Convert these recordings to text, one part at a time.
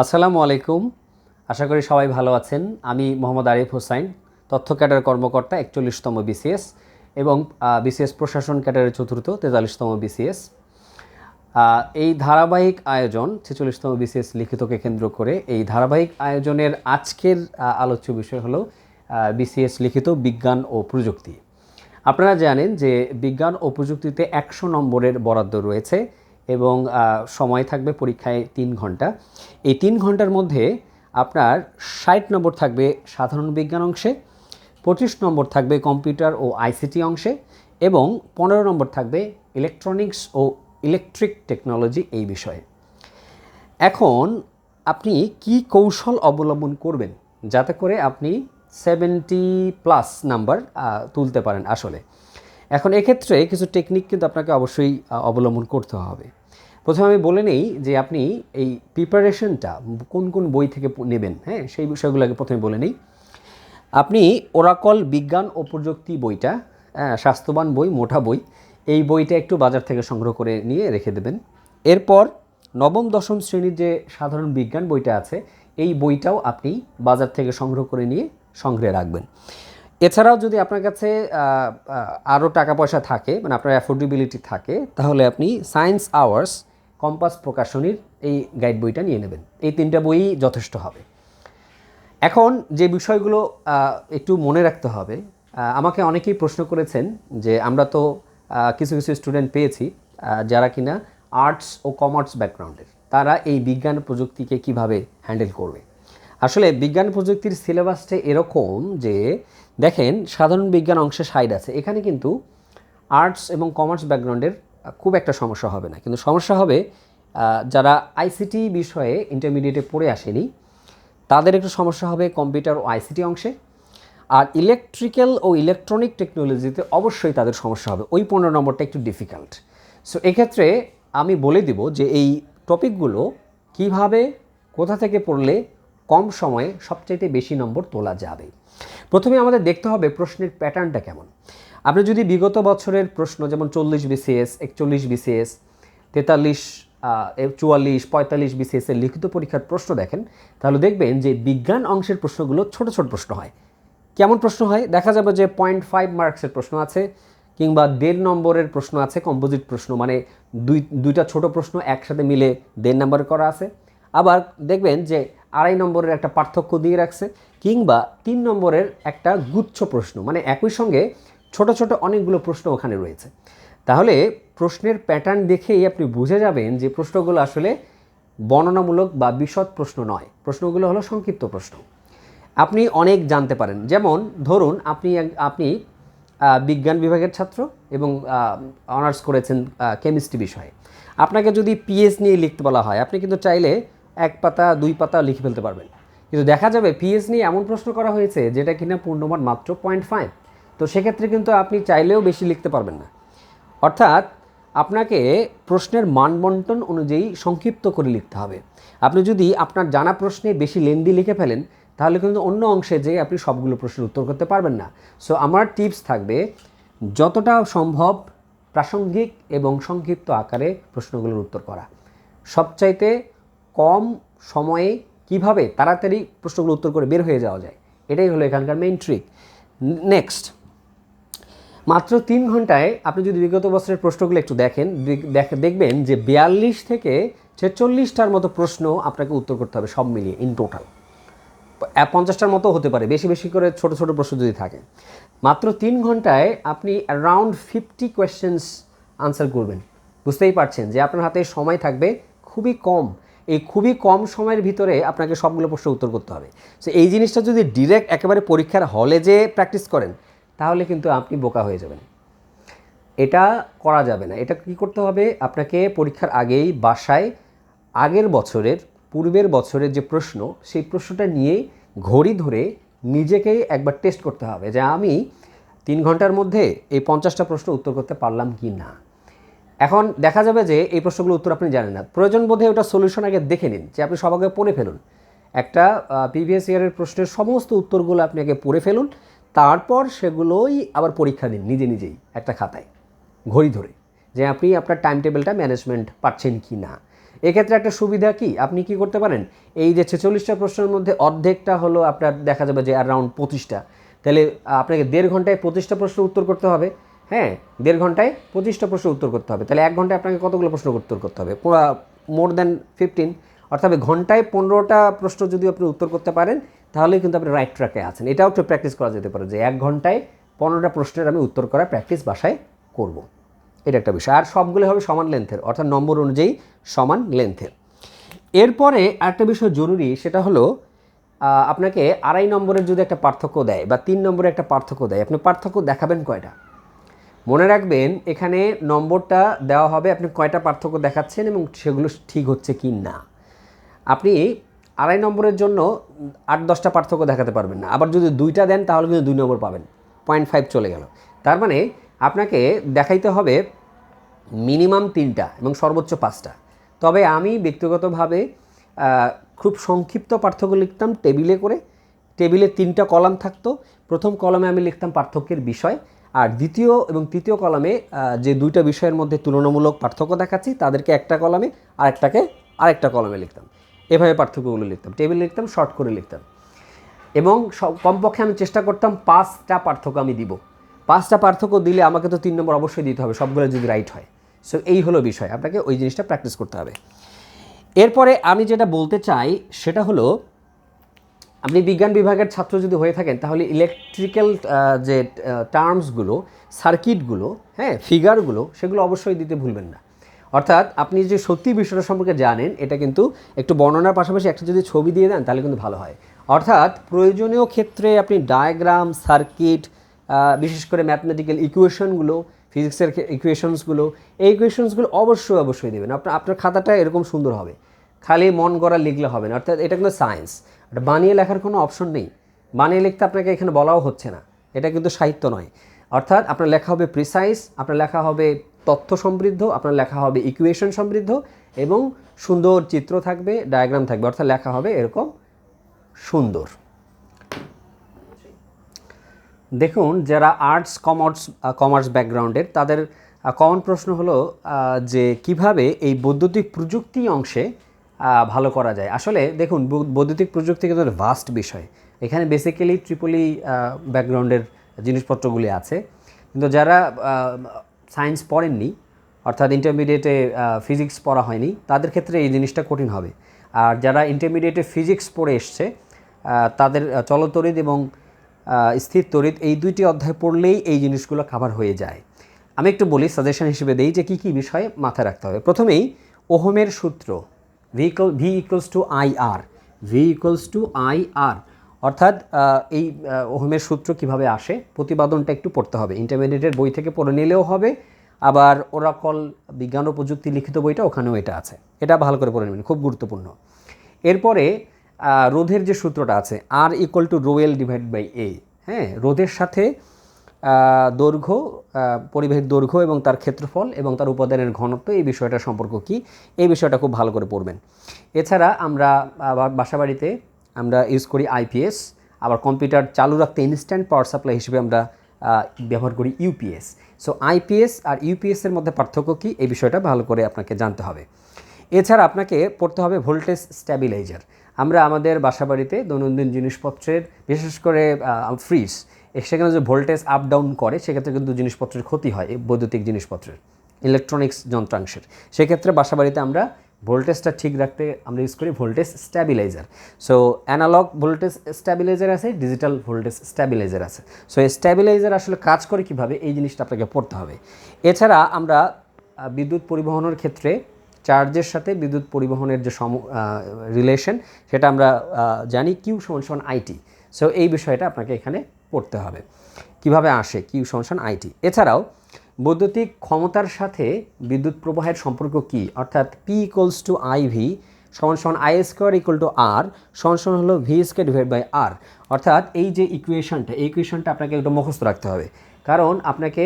আসসালামু আলাইকুম। আশা করি সবাই ভালো আছেন। আমি মোহাম্মদ আরিফ হোসাইন, তথ্য ক্যাডার কর্মকর্তা একচল্লিশতম বিসিএস এবং বিসিএস প্রশাসন ক্যাডারের চতুর্থ, তেতাল্লিশতম বিসিএস। এই ধারাবাহিক আয়োজন, ছেচল্লিশতম বিসিএস লিখিতকে কেন্দ্র করে এই ধারাবাহিক আয়োজনের আজকের আলোচ্য বিষয় হলো বিসিএস লিখিত বিজ্ঞান ও প্রযুক্তি। আপনারা জানেন যে বিজ্ঞান ও প্রযুক্তিতে একশো নম্বরের বরাদ্দ রয়েছে। এবং সময় থাকবে পরীক্ষায় তিন ঘণ্টা। এই তিন ঘণ্টার মধ্যে আপনার ষাট নম্বর থাকবে সাধারণ বিজ্ঞান অংশে, পঁচিশ নম্বর থাকবে কম্পিউটার ও আইসিটি অংশে এবং পনেরো নম্বর থাকবে ইলেকট্রনিক্স ও ইলেকট্রিক টেকনোলজি এই বিষয়ে। এখন আপনি কি কৌশল অবলম্বন করবেন যাতে করে আপনি সেভেন্টি প্লাস নাম্বার তুলতে পারেন আসলে? এখন এক্ষেত্রে কিছু টেকনিক কিন্তু আপনাকে অবশ্যই অবলম্বন করতে হবে। প্রথমে আমি বলে নেই যে আপনি এই প্রিপারেশনটা কোন কোন বই থেকে নেবেন হ্যাঁ? সেই বিষয়গুলোকে প্রথমে বলে নেই। আপনি ওরাকল বিজ্ঞান ও প্রযুক্তি বইটা স্বাস্থ্যবান বই, মোটা বই, এই বইটা একটু বাজার থেকে সংগ্রহ করে নিয়ে রেখে দেবেন। এরপর নবম, দশম শ্রেণির যে সাধারণ বিজ্ঞান বইটা আছে, এই বইটাও আপনি বাজার থেকে সংগ্রহ করে নিয়ে সংগ্রহে রাখবেন। এছাড়াও যদি আপনার কাছে আরও টাকা পয়সা থাকে মানে আপনার অ্যাফোর্ডেবিলিটি থাকে, তাহলে আপনি সায়েন্স আওয়ার্স কম্পাস প্রকাশনীর এই গাইড বইটা নিয়ে নেবেন। এই তিনটা বইই যথেষ্ট হবে। এখন যে বিষয়গুলো একটু মনে রাখতে হবে আমাকে অনেকেই প্রশ্ন করেছেন যে আমরা তো কিছু কিছু স্টুডেন্ট পেয়েছি যারা কিনা আর্টস ও কমার্স ব্যাকগ্রাউন্ডের তারা এই বিজ্ঞান প্রযুক্তিকে কীভাবে হ্যান্ডেল করবে? আসলে বিজ্ঞান প্রযুক্তির সিলেবাসটা এরকম যে দেখেন, সাধারণ বিজ্ঞান অংশে সাইড আছে। এখানে কিন্তু আর্টস এবং কমার্স ব্যাকগ্রাউন্ডের খুব একটা সমস্যা হবে না। কিন্তু সমস্যা হবে যারা আইসিটি বিষয়ে ইন্টারমিডিয়েটে পড়ে আসেনি, তাদের একটু সমস্যা হবে কম্পিউটার ও আইসিটি অংশে। আর ইলেকট্রিক্যাল ও ইলেকট্রনিক টেকনোলজিতে অবশ্যই তাদের সমস্যা হবে। ওই পনেরো নম্বরটা একটু ডিফিকাল্ট সো এক্ষেত্রে আমি বলে দিব যে এই টপিকগুলো কীভাবে, কোথা থেকে পড়লে কম সময়ে সবচাইতে বেশি নম্বর তোলা যাবে। প্রথমে আমাদের দেখতে হবে প্রশ্নের প্যাটার্নটা কেমন। আপনি যদি বিগত বছরের প্রশ্ন, যেমন চল্লিশ বিসিএস, একচল্লিশ বিসিএস, তেতাল্লিশ চুয়াল্লিশ, পঁয়তাল্লিশ বিসিএসের লিখিত পরীক্ষার প্রশ্ন দেখেন, তাহলে দেখবেন যে বিজ্ঞান অংশের প্রশ্নগুলো ছোট ছোট প্রশ্ন হয়। কেমন প্রশ্ন হয়? দেখা যাবে যে পয়েন্ট ফাইভ মার্কসের প্রশ্ন আছে, কিংবা দেড় নম্বরের প্রশ্ন আছে, কম্পোজিট প্রশ্ন মানে দুই, দুইটা ছোট প্রশ্ন একসাথে মিলে দেড় নম্বর করা আছে। আবার দেখবেন যে আড়াই নম্বরের একটা পার্থক্য দিয়ে রাখছে, কিংবা তিন নম্বরের একটা গুচ্ছ প্রশ্ন মানে একই সঙ্গে ছোট ছোট অনেকগুলো প্রশ্ন ওখানে রয়েছে। তাহলে প্রশ্নের প্যাটার্ন দেখেই আপনি বুঝে যাবেন যে প্রশ্নগুলো আসলে বর্ণনামূলক বা বিশদ প্রশ্ন নয়। প্রশ্নগুলো হলো সংক্ষিপ্ত প্রশ্ন। আপনি অনেক জানতে পারেন। যেমন ধরুন, আপনি আপনি বিজ্ঞান বিভাগের ছাত্র এবং অনার্স করেছেন কেমিস্ট্রি বিষয়ে। আপনাকে যদি পিএস নিয়ে লিখতে বলা হয়, আপনি কিন্তু চাইলে এক পাতা, দুই পাতা লিখে ফেলতে পারবেন। কিন্তু দেখা যাবে পিএস নিয়ে এমন প্রশ্ন করা হয়েছে, যেটা কিনা পূর্ণমান মাত্র পয়েন্ট ফাইভ তো সেক্ষেত্রে কিন্তু আপনি চাইলেও বেশি লিখতে পারবেন না। অর্থাৎ আপনাকে প্রশ্নের মানবন্টন অনুযায়ী সংক্ষিপ্ত করে লিখতে হবে। আপনি যদি আপনার জানা প্রশ্নে বেশি লেন্দি লিখে ফেলেন, তাহলে কিন্তু অন্য অংশে যেয়ে আপনি সবগুলো প্রশ্নের উত্তর করতে পারবেন না। সো আমার টিপস থাকবে, যতটা সম্ভব প্রাসঙ্গিক এবং সংক্ষিপ্ত আকারে প্রশ্নগুলোর উত্তর করা। সবচাইতে কম সময়ে কীভাবে তাড়াতাড়ি প্রশ্নগুলো উত্তর করে বের হয়ে যাওয়া যায়? এটাই হলো এখানকার মেইন ট্রিক নেক্সট মাত্র তিন ঘন্টায় আপনি যদি বিগত বছরের প্রশ্নগুলো একটু দেখেন, দেখ- দেখ- দেখবেন যে বিয়াল্লিশ থেকে ছেচল্লিশটার মতো প্রশ্ন আপনাকে উত্তর করতে হবে সব মিলিয়ে ইন টোটাল পঞ্চাশটার মতো হতে পারে, বেশি বেশি করে ছোট ছোট প্রশ্ন যদি থাকে। মাত্র তিন ঘন্টায় আপনি অ্যারাউন্ড ফিফটি কোয়েশ্চেন্স আনসার করবেন। বুঝতেই পারছেন যে আপনার হাতে সময় থাকবে খুবই কম। এই খুবই কম সময়ের ভিতরে আপনাকে সবগুলো প্রশ্ন উত্তর করতে হবে। সো এই জিনিসটা যদি ডিরেক্ট একেবারে পরীক্ষার হলে যে প্র্যাকটিস করেন, তাহলে কিন্তু আপনি বোকা হয়ে যাবেন। এটা করা যাবে না। এটা কি করতে হবে? আপনাকে পরীক্ষার আগেই বাসায় আগের বছরের, পূর্বের বছরের যে প্রশ্ন, সেই প্রশ্নটা নিয়ে ঘড়ি ধরে নিজেকেই একবার টেস্ট করতে হবে যে আমি তিন ঘণ্টার মধ্যে এই পঞ্চাশটা প্রশ্ন উত্তর করতে পারলাম কি না? এখন দেখা যাবে যে এই প্রশ্নগুলো উত্তর আপনি জানেন না। প্রয়োজন বোধে ওটা সলিউশন আগে দেখে নিন, যে আপনি সবাইকে পড়ে ফেলুন। একটা প্রিভিয়াস ইয়ারের প্রশ্নের সমস্ত উত্তরগুলো আপনি আগে পড়ে ফেলুন, তারপর সেগুলোই আবার পরীক্ষা দিন নিজে নিজেই, একটা খাতায়, ঘড়ি ধরে, যে আপনি আপনার টাইম টেবিলটা ম্যানেজমেন্ট পাচ্ছেন কি না। এক্ষেত্রে একটা সুবিধা কি? আপনি কি করতে পারেন? এই যে ছেচল্লিশটা প্রশ্নের মধ্যে অর্ধেকটা হলো আপনার দেখা যাবে যে অ্যারাউন্ড পঁচিশটা। তাহলে আপনাকে দেড় ঘন্টায় পঁচিশটা প্রশ্নের উত্তর করতে হবে। হ্যাঁ দেড় ঘন্টায় পঁচিশটা প্রশ্নের উত্তর করতে হবে। তাহলে এক ঘন্টায় আপনাকে কতগুলো প্রশ্ন উত্তর করতে হবে? পুরো মোর দ্যান ফিফটিন অর্থাৎ ঘন্টায় পনেরোটা প্রশ্ন যদি আপনি উত্তর করতে পারেন, তাহলেই কিন্তু আপনি রাইট ট্র্যাকে আছেন। এটাও একটু প্র্যাকটিস করা যেতে পারে যে এক ঘন্টায় পনেরোটা প্রশ্নের আমি উত্তর করার প্র্যাকটিস বাসায় করব। এটা একটা বিষয়। আর সবগুলো হবে সমান লেন্থের অর্থাৎ নম্বর অনুযায়ী সমান লেন্থের এরপরে আরেকটা বিষয় জরুরি, সেটা হলো আপনাকে আড়াই নম্বরের যদি একটা পার্থক্য দেয় বা তিন নম্বরে একটা পার্থক্য দেয়, আপনি পার্থক্য দেখাবেন কয়টা? মনে রাখবেন, এখানে নম্বরটা দেওয়া হবে, আপনি কয়টা পার্থক্য দেখাচ্ছেন এবং সেগুলো ঠিক হচ্ছে কি না। আপনি আড়াই নম্বরের জন্য আট, দশটা পার্থক্য দেখাতে পারবেন না। আবার যদি দুইটা দেন, তাহলে কিন্তু দুই নম্বর পাবেন। পয়েন্ট ফাইভ চলে গেল। তার মানে আপনাকে দেখাইতে হবে মিনিমাম তিনটা এবং সর্বোচ্চ পাঁচটা। তবে আমি ব্যক্তিগতভাবে খুব সংক্ষিপ্ত পার্থক্য লিখতাম টেবিলে করে। টেবিলে তিনটা কলাম থাকতো। প্রথম কলামে আমি লিখতাম পার্থক্যের বিষয়। আর দ্বিতীয় এবং তৃতীয় কলামে যে দুইটা বিষয়ের মধ্যে তুলনামূলক পার্থক্য দেখাচ্ছি, তাদেরকে একটা কলামে, আরেকটাকে, আরেকটা কলামে লিখতাম। এভাবে পার্থক্যগুলো লিখতাম। টেবিল লিখতাম, শর্ট করে লিখতাম। এবং সব কমপক্ষে আমি চেষ্টা করতাম পাঁচটা পার্থক্য আমি দিব। পাঁচটা পার্থক্য দিলে আমাকে তো তিন নম্বর অবশ্যই দিতে হবে, সবগুলো যদি রাইট হয়। সো এই হলো বিষয়। আপনাকে ওই জিনিসটা প্র্যাকটিস করতে হবে। এরপরে আমি যেটা বলতে চাই, সেটা হলো আপনি বিজ্ঞান বিভাগের ছাত্র যদি হয়ে থাকেন, তাহলে ইলেকট্রিক্যাল যে টার্মসগুলো সার্কিটগুলো হ্যাঁ ফিগারগুলো সেগুলো অবশ্যই দিতে ভুলবেন না। অর্থাৎ আপনি যে সত্যি বিষয়টা সম্পর্কে জানেন, এটা কিন্তু একটু বর্ণনার পাশাপাশি একটা যদি ছবি দিয়ে দেন, তাহলে কিন্তু ভালো হয়। অর্থাৎ প্রয়োজনীয় ক্ষেত্রে আপনি ডায়াগ্রাম সার্কিট বিশেষ করে ম্যাথমেটিক্যাল ইকুয়েশনগুলো ফিজিক্সের ইকুয়েশনসগুলো এই ইকুয়েশনসগুলো অবশ্যই অবশ্যই দেবেন। আপনার আপনার খাতাটা এরকম সুন্দর হবে। খালি মন গড়া লিখলে হবে না। অর্থাৎ এটা কিন্তু সায়েন্স এটা বানিয়ে লেখার কোনো অপশন নেই। বানিয়ে লিখতে আপনাকে এখানে বলাও হচ্ছে না। এটা কিন্তু সাহিত্য নয়। অর্থাৎ আপনার লেখা হবে প্রিসাইজ আপনার লেখা হবে তথ্য সমৃদ্ধ, আপনার লেখা হবে ইকুয়েশন সমৃদ্ধ এবং সুন্দর চিত্র থাকবে ডায়াগ্রাম থাকবে। অর্থাৎ লেখা হবে এরকম সুন্দর। দেখুন, যারা আর্টস কমার্স কমার্স ব্যাকগ্রাউন্ডের তাদের কমন প্রশ্ন হলো যে কীভাবে এই বৈদ্যুতিক প্রযুক্তি অংশে ভালো করা যায়। আসলে দেখুন বৈদ্যুতিক প্রযুক্তি কিন্তু ভাস্ট বিষয়। এখানে বেসিক্যালি ট্রিপলি ব্যাকগ্রাউন্ডের জিনিসপত্রগুলি আছে। কিন্তু যারা সায়েন্স পড়েননি অর্থাৎ ইন্টারমিডিয়েটে ফিজিক্স পড়া হয়নি তাদের ক্ষেত্রে এই জিনিসটা কঠিন হবে। আর যারা ইন্টারমিডিয়েটে ফিজিক্স পড়ে এসছে তাদের আহ, চলতরিৎ এবং স্থির তড়িৎ এই দুইটি অধ্যায় পড়লেই এই জিনিসগুলো কাভার হয়ে যায়। আমি একটু বলি সাজেশন হিসেবে দেই যে কী কী বিষয়ে মাথায় রাখতে হবে। প্রথমেই ওহমের সূত্র। V V equals to I R V equals to I R অর্থাৎ এই ওহমের সূত্র কীভাবে আসে? প্রতিপাদনটা একটু পড়তে হবে। ইন্টারমিডিয়েটের বই থেকে পড়ে নিলেও হবে। আবার ওরাকল বিজ্ঞান ও প্রযুক্তি লিখিত বইটা ওখানেও এটা আছে। এটা ভালো করে পড়ে নেবেন, খুব গুরুত্বপূর্ণ। এরপরে রোধের যে সূত্রটা আছে R equal to rho l divide by A হ্যাঁ? রোধের সাথে দৈর্ঘ্য পরিবাহীর দৈর্ঘ্য এবং তার ক্ষেত্রফল এবং তার উপাদানের ঘনত্ব এই বিষয়টা সম্পর্ক কি? এই বিষয়টা খুব ভালো করে পড়বেন। এছাড়া আমরা বাসাবাড়িতে আমরা ইউজ করি আইপিএস আবার কম্পিউটার চালু রাখতে ইনস্ট্যান্ট পাওয়ার সাপ্লাই হিসেবে আমরা ব্যবহার করি ইউপিএস সো আইপিএস আর ইউপিএসের মধ্যে পার্থক্য কী? এই বিষয়টা ভালো করে আপনাকে জানতে হবে। এছাড়া আপনাকে পড়তে হবে ভোল্টেজ স্ট্যাবিলাইজার। আমরা আমাদের বাসাবাড়িতে দৈনন্দিন জিনিসপত্রের, বিশেষ করে ফ্রিজ সেখানে যে ভোল্টেজ আপ ডাউন করে, সেক্ষেত্রে কিন্তু জিনিসপত্রের ক্ষতি হয় বৈদ্যুতিক জিনিসপত্রের ইলেকট্রনিক্স যন্ত্রাংশের। সেক্ষেত্রে বাসাবাড়িতে আমরা ভোল্টেজটা ঠিক রাখতে আমরা ইউজ করি voltage stabiliser so analogue voltage stabiliser আছে ডিজিটাল ভোল্টেজ স্ট্যাবিলাইজার আছে। সো স্ট্যাবিলাইজার আসলে কাজ করে কীভাবে? এই জিনিসটা আপনাকে পড়তে হবে। এছাড়া আমরা বিদ্যুৎ পরিবহনের ক্ষেত্রে চার্জের সাথে বিদ্যুৎ পরিবহনের যে সম রিলেশন সেটা আমরা জানি কিউ সমান সমান আইটি সো এই বিষয়টা আপনাকে এখানে পড়তে হবে। কীভাবে আসে? কিউ সমান আইটি। এছাড়াও, বৈদ্যুতিক ক্ষমতার সাথে বিদ্যুৎ প্রবাহের সম্পর্ক কি? অর্থাৎ P equals to I V সমান সমান I square equal to R সমান সমান হলো V square divide by R অর্থাৎ এই যে ইকুয়েশনটা এই ইকুয়েশনটা আপনাকে একটু মুখস্থ রাখতে হবে। কারণ আপনাকে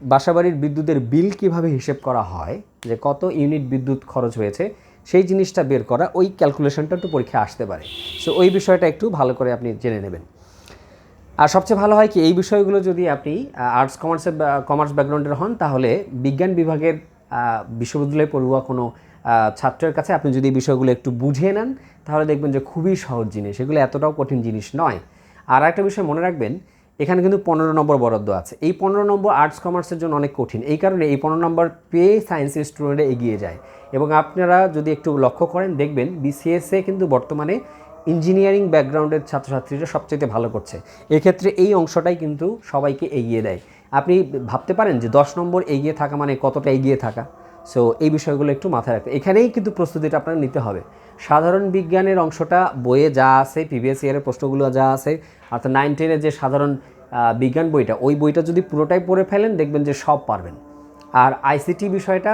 বাসাবাড়ির বিদ্যুতের বিল কীভাবে হিসেব করা হয়, যে কত ইউনিট বিদ্যুৎ খরচ হয়েছে, সেই জিনিসটা বের করা, ওই ক্যালকুলেশনটা একটু পরীক্ষা আসতে পারে। সো ওই বিষয়টা একটু ভালো করে আপনি জেনে নেবেন। আর সবচেয়ে ভালো হয় কি, এই বিষয়গুলো যদি আপনি আর্টস কমার্সের কমার্স ব্যাকগ্রাউন্ডের হন, তাহলে বিজ্ঞান বিভাগের বিশ্ববিদ্যালয়ে পড়ুয়া কোনো ছাত্রের কাছে আপনি যদি এই বিষয়গুলো একটু বুঝিয়ে নেন, তাহলে দেখবেন যে খুবই সহজ জিনিস। এগুলো এতটাও কঠিন জিনিস নয়। আর একটা বিষয় মনে রাখবেন, এখানে কিন্তু পনেরো নম্বর বরাদ্দ আছে। এই পনেরো নম্বর আর্টস কমার্সের জন্য অনেক কঠিন। এই কারণে এই পনেরো নম্বর পেয়ে সায়েন্সের স্টুডেন্টরা এগিয়ে যায়। এবং আপনারা যদি একটু লক্ষ্য করেন, দেখবেন বিসিএসএ কিন্তু বর্তমানে ইঞ্জিনিয়ারিং ব্যাকগ্রাউন্ডের ছাত্রছাত্রীরা সবচেয়ে ভালো করছে। এক্ষেত্রে এই অংশটাই কিন্তু সবাইকে এগিয়ে দেয়। আপনি ভাবতে পারেন যে দশ নম্বর এগিয়ে থাকা মানে কতটা এগিয়ে থাকা? সো এই বিষয়গুলো একটু মাথায় রাখতে। এখানেই কিন্তু প্রস্তুতিটা আপনার নিতে হবে। সাধারণ বিজ্ঞানের অংশটা বইয়ে যা আছে প্রিভিয়াস ইয়ারের প্রশ্নগুলো যা আছে, অর্থাৎ নাইন টেনের যে সাধারণ বিজ্ঞান বইটা, ওই বইটা যদি পুরোটাই পড়ে ফেলেন, দেখবেন যে সব পারবেন। আর আইসিটি বিষয়টা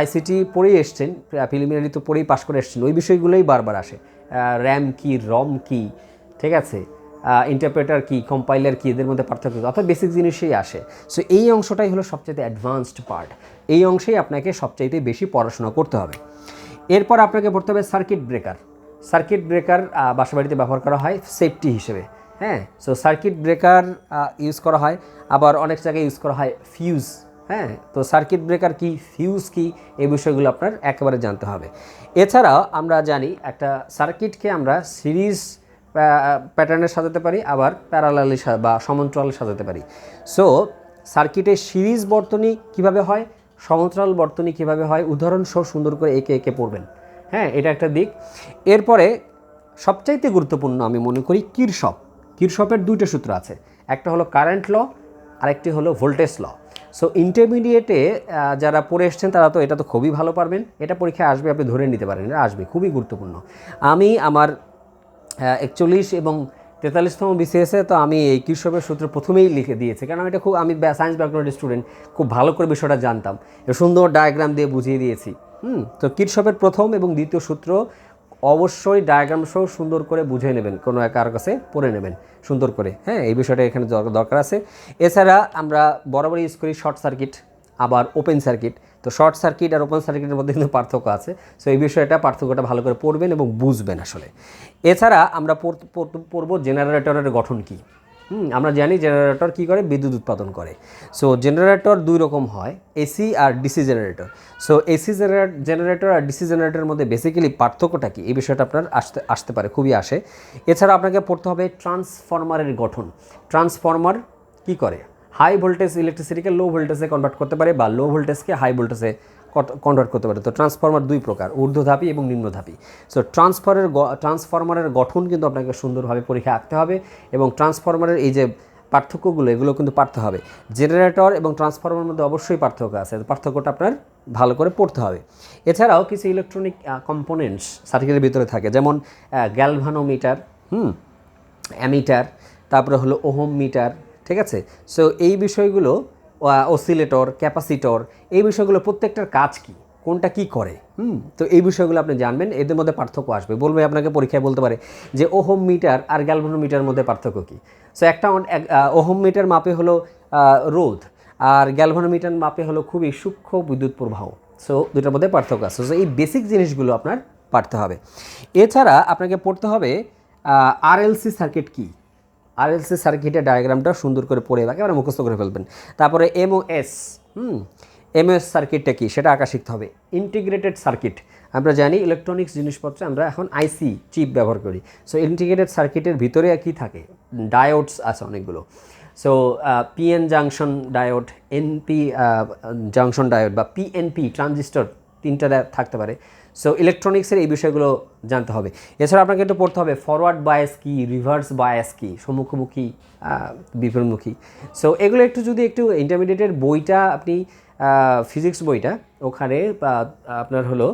আইসিটি পড়েই এসছেন প্রিলিমিনারি তো পড়েই পাশ করে এসছেন, ওই বিষয়গুলোই বারবার আসে। র্যাম কি রম কি, ঠিক আছে? ইন্টারপ্রেটার কি কম্পাইলার কি, এদের মধ্যে পার্থক্য? অর্থাৎ বেসিক জিনিসই আসে। সো এই অংশটাই হলো সবচেয়ে অ্যাডভান্সড পার্ট এই অংশেই আপনাকে সবচাইতে বেশি পড়াশোনা করতে হবে। এরপর আপনাকে পড়তে হবে সার্কিট ব্রেকার সার্কিট ব্রেকার বাসাবাড়িতে ব্যবহার করা হয় সেফটি হিসেবে। হ্যাঁ? সো সার্কিট ব্রেকার ইউজ করা হয়। আবার অনেক জায়গায় ইউজ করা হয় ফিউজ হ্যাঁ তো সার্কিট ব্রেকার কি ফিউজ কি, এই বিষয়গুলো আপনার একেবারে জানতে হবে। এছাড়াও আমরা জানি একটা সার্কিটকে আমরা সিরিজ প্যাটার্নে সাজাতে পারি, আবার প্যারালালি বা সমান্তরাল সাজাতে পারি। সো সার্কিটের সিরিজ বর্তনী কীভাবে হয় সমান্তরাল বর্তনী কীভাবে হয়, উদাহরণ সহ সুন্দর করে একে একে পড়বেন। হ্যাঁ এটা একটা দিক। এরপরে সবচাইতে গুরুত্বপূর্ণ আমি মনে করি কিরশপ কিরশপের দুইটা সূত্র আছে। একটা হলো কারেন্ট ল আরেকটি হলো ভোল্টেজ ল সো ইন্টারমিডিয়েটে যারা পড়ে এসছেন, তারা তো এটা তো খুবই ভালো পারবেন। এটা পরীক্ষায় আসবে, আপনি ধরে নিতে পারেন। এটা আসবে, খুবই গুরুত্বপূর্ণ। আমি আমার একচল্লিশ এবং তেতাল্লিশতম বিসিএসে তো আমি এই কৃষকের সূত্র প্রথমেই লিখে দিয়েছি। কারণ আমি এটা খুব, আমি সায়েন্স ব্যাকগ্রাউন্ডের স্টুডেন্ট খুব ভালো করে বিষয়টা জানতাম। সুন্দর ডায়াগ্রাম দিয়ে বুঝিয়ে দিয়েছি। হুম, তো কৃষকের প্রথম এবং দ্বিতীয় সূত্র অবশ্যই ডায়াগ্রাম সহ সুন্দর করে বুঝে নেবেন, কোনো এক কারও কাছে পড়ে নেবেন, সুন্দর করে হ্যাঁ? এই বিষয়টা এখানে দর- দরকার আছে। এছাড়া আমরা বরাবর ইউজ করি শর্ট সার্কিট আবার ওপেন সার্কিট তো শর্ট সার্কিট আর ওপেন সার্কিটের মধ্যে কিন্তু পার্থক্য আছে। সো এই বিষয়টা পার্থক্যটা ভালো করে পড়বেন এবং বুঝবেন আসলে। এছাড়া আমরা পড়- পড়- পড়ব জেনারেটরের গঠন কী? হুম, আমরা জানি জেনারেটর কী করে? বিদ্যুৎ উৎপাদন করে। সো জেনারেটর দুই রকম হয় এসি আর DC generator so AC generator আর ডিসি জেনারেটরের মধ্যে বেসিক্যালি পার্থক্যটা কি? এই বিষয়টা আপনার আসতে আসতে পারে, খুবই আসে। এছাড়া আপনাকে পড়তে হবে ট্রান্সফরমারের গঠন। ট্রান্সফরমার কি করে? হাই ভোল্টেজ ইলেকট্রিসিটিকে লো ভোল্টেজে কনভার্ট করতে পারে বা লো ভোল্টেজকে হাই ভোল্টেজে কনভার্ট করতে পারে। তো ট্রান্সফরমার দুই প্রকার, ঊর্ধ্বধাপী এবং নিম্নধাপী। সো ট্রান্সফারের ট্রান্সফরমারের গঠন কিন্তু আপনাকে সুন্দরভাবে পরীক্ষা আঁকতে হবে এবং ট্রান্সফরমারের এই যে পার্থক্যগুলো, এগুলো কিন্তু পারতে হবে। জেনারেটর এবং ট্রান্সফরমারের মধ্যে অবশ্যই পার্থক্য আছে। পার্থক্যটা আপনার ভালো করে পড়তে হবে। এছাড়াও কিছু ইলেকট্রনিক কম্পোনেন্টস সার্কিটের ভিতরে থাকে। যেমন গ্যালভানোমিটার হুম অ্যামিটার তারপরে হলো ওহম মিটার ঠিক আছে? সো এই বিষয়গুলো অসিলেটর ক্যাপাসিটর এই বিষয়গুলো প্রত্যেকটার কাজ কি? কোনটা কি করে? হুম? তো এই বিষয়গুলো আপনি জানবেন এদের মধ্যে পার্থক্য আসবে। বলবে আপনাকে পরীক্ষায় বলতে পারে যে ওহোম মিটার আর গ্যালভানোমিটার মধ্যে পার্থক্য কি? সো একটা এক, মিটার মাপে হলো রোধ আর গ্যালভানোমিটার মাপে হলো খুবই সূক্ষ্ম বিদ্যুৎ প্রবাহ। সো দুটার মধ্যে পার্থক্য আছে। সো এই বেসিক জিনিসগুলো আপনার পারতে হবে। এছাড়া আপনাকে পড়তে হবে আরএলসি সার্কিট কী? আরএলসি সার্কিটের ডায়াগ্রামটা সুন্দর করে পড়ে একেবারে মুখস্থ করে ফেলবেন। তারপরে এমওএস হুম এমওএস সার্কিটটা কি? সেটা আঁকা শিখতে হবে। ইন্টিগ্রেটেড সার্কিট আমরা জানি ইলেকট্রনিক্স জিনিসপত্রে আমরা এখন আইসি চিপ ব্যবহার করি। সো ইন্টিগ্রেটেড সার্কিটের ভিতরে কি থাকে? ডায়োডস আছে অনেকগুলো। So PN junction diode NP junction diode বা পিএনপি ট্রানজিস্টর তিনটা থাকতে পারে। সো ইলেকট্রনিক্সের এই বিষয়গুলো জানতে হবে। এছাড়া আপনাকে একটু পড়তে হবে ফরওয়ার্ড বায়াস কি রিভার্স বায়াস কি, সম্মুখমুখী বিপরীতমুখী। সো এগুলো একটু যদি একটু ইন্টারমিডিয়েটের বইটা আপনি ফিজিক্স বইটা, ওখানে আপনার হলো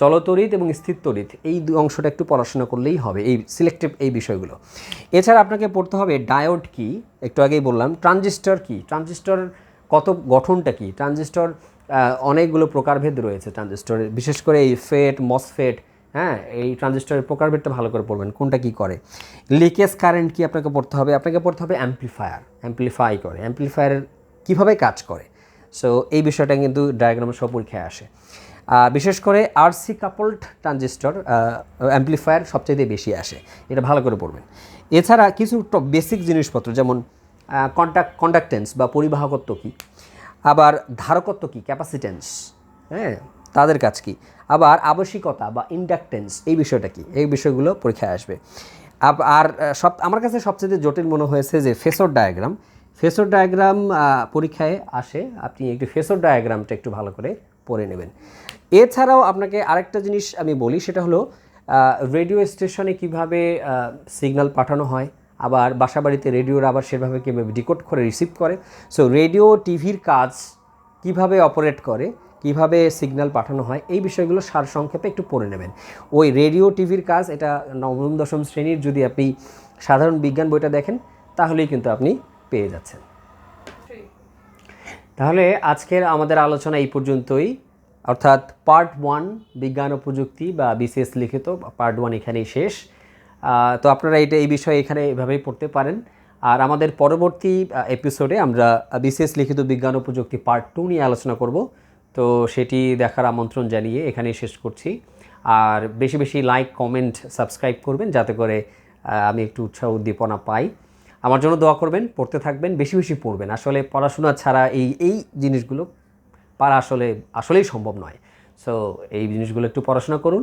চলতরিত এবং স্থির তড়িৎ এই দু অংশটা একটু পড়াশোনা করলেই হবে, এই সিলেক্টিভ এই বিষয়গুলো। এছাড়া আপনাকে পড়তে হবে ডায়োড কি, একটু আগেই বললাম ট্রানজিস্টর কি ট্রানজিস্টর কত গঠনটা কি ট্রানজিস্টর অনেকগুলো প্রকারভেদ রয়েছে ট্রানজিস্টরের বিশেষ করে এই ফেট মসফেট হ্যাঁ এই ট্রানজিস্টরের প্রকারভেদটা ভালো করে পড়বেন, কোনটা কি করে। লিকেজ কারেন্ট কি আপনাকে পড়তে হবে? আপনাকে পড়তে হবে অ্যাম্পলিফায়ার অ্যাম্পলিফাই করে। অ্যাম্পলিফায়ারের কীভাবে কাজ করে? সো এই বিষয়টা কিন্তু ডায়াগ্রামের সব পরীক্ষায় আসে। বিশেষ করে আরসি কাপলড ট্রানজিস্টর অ্যাম্পলিফায়ার সবচেয়ে বেশি আসে। এটা ভালো করে পড়বেন। এছাড়া কিছু বেসিক জিনিসপত্র, যেমন কন্ট্যাক্ট কন্ডাক্টেন্স বা পরিবাহকত্ব কী? আবার ধারকত্ব কী? ক্যাপাসিটেন্স হ্যাঁ তাদের কাজ কি? আবার আবশ্যিকতা বা ইন্ডাকটেন্স এই বিষয়টা কি? এই বিষয়গুলো পরীক্ষায় আসবে। আর সব আমার কাছে সবচেয়ে জটিল মনে হয়েছে যে ফেসর ডায়াগ্রাম ফেসর ডায়াগ্রাম পরীক্ষায় আসে। আপনি একটু ফেসর ডায়াগ্রামটা একটু ভালো করে পড়ে নেবেন। এছাড়াও আপনাকে আরেকটা জিনিস আমি বলি, সেটা হলো রেডিও স্টেশনে কীভাবে সিগন্যাল পাঠানো হয় আবার বাসাবাড়িতে রেডিওর আবার সেভাবে কীভাবে ডিকোড করে, রিসিভ করে। সো রেডিও, টিভির কাজ কীভাবে অপারেট করে, কীভাবে সিগন্যাল পাঠানো হয়, এই বিষয়গুলো সারসংক্ষেপে একটু পড়ে নেবেন। ওই রেডিও, টিভির কাজ, এটা নবম, দশম শ্রেণির যদি আপনি সাধারণ বিজ্ঞান বইটা দেখেন, তাহলেই কিন্তু আপনি পেয়ে যাচ্ছেন। তাহলে আজকের আমাদের আলোচনা এই পর্যন্তই। অর্থাৎ পার্ট ওয়ান, বিজ্ঞান ও প্রযুক্তি বা বিসিএস লিখিত, পার্ট ওয়ান এখানেই শেষ। তো আপনারা এটা এই বিষয়ে এখানে এভাবেই পড়তে পারেন। আর আমাদের পরবর্তী এপিসোডে আমরা বিসিএস লিখিত বিজ্ঞান ও প্রযুক্তি পার্ট টু নিয়ে আলোচনা করব। তো সেটি দেখার আমন্ত্রণ জানিয়ে এখানেই শেষ করছি। আর বেশি বেশি লাইক কমেন্ট সাবস্ক্রাইব করবেন যাতে করে আমি একটু উৎসাহ উদ্দীপনা পাই। আমার জন্য দোয়া করবেন, পড়তে থাকবেন, বেশি বেশি পড়বেন। আসলে পড়াশোনা ছাড়া এই এই জিনিসগুলো পারা আসলে, আসলেই সম্ভব নয়। সো এই জিনিসগুলো একটু পড়াশোনা করুন।